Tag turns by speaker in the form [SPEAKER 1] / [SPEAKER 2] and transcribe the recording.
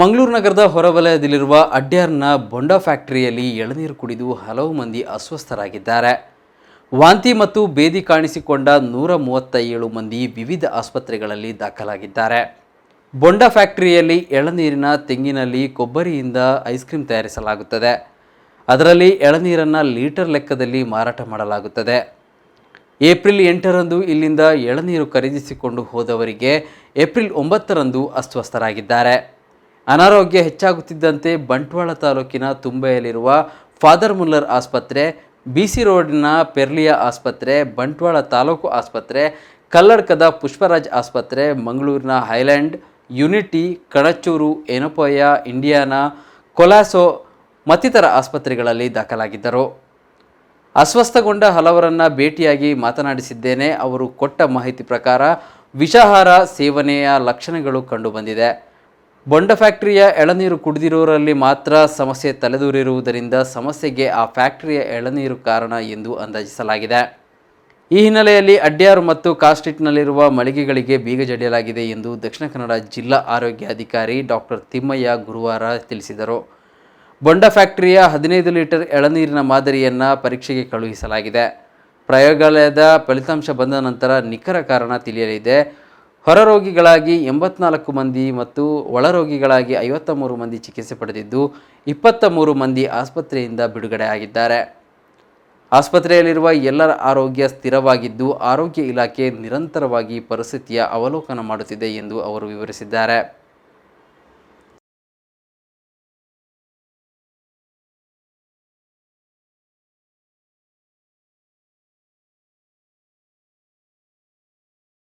[SPEAKER 1] ಮಂಗಳೂರು ನಗರದ ಹೊರವಲಯದಲ್ಲಿರುವ ಅಡ್ಯಾರ್ನ ಬೊಂಡ ಫ್ಯಾಕ್ಟರಿಯಲ್ಲಿ ಎಳನೀರು ಕುಡಿದು ಹಲವು ಮಂದಿ ಅಸ್ವಸ್ಥರಾಗಿದ್ದಾರೆ. ವಾಂತಿ ಮತ್ತು ಬೇದಿ ಕಾಣಿಸಿಕೊಂಡ ನೂರ ಮೂವತ್ತ ಏಳು ಮಂದಿ ವಿವಿಧ ಆಸ್ಪತ್ರೆಗಳಲ್ಲಿ ದಾಖಲಾಗಿದ್ದಾರೆ. ಬೊಂಡ ಫ್ಯಾಕ್ಟರಿಯಲ್ಲಿ ಎಳನೀರಿನ ತೆಂಗಿನಲ್ಲಿ ಕೊಬ್ಬರಿಯಿಂದ ಐಸ್ ತಯಾರಿಸಲಾಗುತ್ತದೆ. ಅದರಲ್ಲಿ ಎಳನೀರನ್ನು ಲೀಟರ್ ಲೆಕ್ಕದಲ್ಲಿ ಮಾರಾಟ ಮಾಡಲಾಗುತ್ತದೆ. ಏಪ್ರಿಲ್ ಎಂಟರಂದು ಇಲ್ಲಿಂದ ಎಳನೀರು ಖರೀದಿಸಿಕೊಂಡು ಹೋದವರಿಗೆ ಏಪ್ರಿಲ್ ಒಂಬತ್ತರಂದು ಅಸ್ವಸ್ಥರಾಗಿದ್ದಾರೆ. ಅನಾರೋಗ್ಯ ಹೆಚ್ಚಾಗುತ್ತಿದ್ದಂತೆ ಬಂಟ್ವಾಳ ತಾಲೂಕಿನ ತುಂಬೆಯಲ್ಲಿರುವ ಫಾದರ್ ಮುಲ್ಲರ್ ಆಸ್ಪತ್ರೆ ಬಿಸಿ ರೋಡಿನ ಪೆರ್ಲಿಯ ಆಸ್ಪತ್ರೆ, ಬಂಟ್ವಾಳ ತಾಲೂಕು ಆಸ್ಪತ್ರೆ, ಕಲ್ಲಡ್ಕದ ಪುಷ್ಪರಾಜ್ ಆಸ್ಪತ್ರೆ, ಮಂಗಳೂರಿನ Highland, Unity, Kanachur Yenepoya Indiana, Colaco ಮತ್ತಿತರ ಆಸ್ಪತ್ರೆಗಳಲ್ಲಿ ದಾಖಲಾಗಿದ್ದರು. ಅಸ್ವಸ್ಥಗೊಂಡ ಹಲವರನ್ನ ಭೇಟಿಯಾಗಿ ಮಾತನಾಡಿಸಿದ್ದೇನೆ. ಅವರು ಕೊಟ್ಟ ಮಾಹಿತಿ ಪ್ರಕಾರ ವಿಷಾಹಾರ ಸೇವನೆಯ ಲಕ್ಷಣಗಳು ಕಂಡುಬಂದಿದೆ. ಬೊಂಡ ಫ್ಯಾಕ್ಟರಿಯ ಎಳನೀರು ಕುಡಿದಿರೋರಲ್ಲಿ ಮಾತ್ರ ಸಮಸ್ಯೆ ತಲೆದೂರಿರುವುದರಿಂದ ಸಮಸ್ಯೆಗೆ ಆ ಫ್ಯಾಕ್ಟರಿಯ ಎಳನೀರು ಕಾರಣ ಎಂದು ಅಂದಾಜಿಸಲಾಗಿದೆ. ಈ ಹಿನ್ನೆಲೆಯಲ್ಲಿ ಅಡ್ಯಾರು ಮತ್ತು ಕಾಸ್ಟಿಟ್ನಲ್ಲಿರುವ ಮಳಿಗೆಗಳಿಗೆ ಬೀಗ ಜಡಿಯಲಾಗಿದೆ ಎಂದು ದಕ್ಷಿಣ ಕನ್ನಡ ಜಿಲ್ಲಾ ಆರೋಗ್ಯ ಅಧಿಕಾರಿ ಡಾಕ್ಟರ್ ತಿಮ್ಮಯ್ಯ ಗುರುವಾರ ತಿಳಿಸಿದರು. ಬೊಂಡ ಫ್ಯಾಕ್ಟರಿಯ ಹದಿನೈದು ಲೀಟರ್ ಎಳನೀರಿನ ಮಾದರಿಯನ್ನು ಪರೀಕ್ಷೆಗೆ ಕಳುಹಿಸಲಾಗಿದೆ. ಪ್ರಯೋಗಾಲಯದ ಫಲಿತಾಂಶ ಬಂದ ನಂತರ ನಿಖರ ಕಾರಣ ತಿಳಿಯಲಿದೆ. ಹೊರರೋಗಿಗಳಾಗಿ ಎಂಬತ್ನಾಲ್ಕು ಮಂದಿ ಮತ್ತು ಒಳರೋಗಿಗಳಾಗಿ ಐವತ್ತ ಮೂರು ಮಂದಿ ಚಿಕಿತ್ಸೆ ಪಡೆದಿದ್ದು ಇಪ್ಪತ್ತ ಮೂರು ಮಂದಿ ಆಸ್ಪತ್ರೆಯಿಂದ ಬಿಡುಗಡೆ ಆಗಿದ್ದಾರೆ. ಆಸ್ಪತ್ರೆಯಲ್ಲಿರುವ ಎಲ್ಲರ ಆರೋಗ್ಯ ಸ್ಥಿರವಾಗಿದ್ದು ಆರೋಗ್ಯ ಇಲಾಖೆ ನಿರಂತರವಾಗಿ ಪರಿಸ್ಥಿತಿಯ ಅವಲೋಕನ ಮಾಡುತ್ತಿದೆ ಎಂದು ಅವರು ವಿವರಿಸಿದ್ದಾರೆ.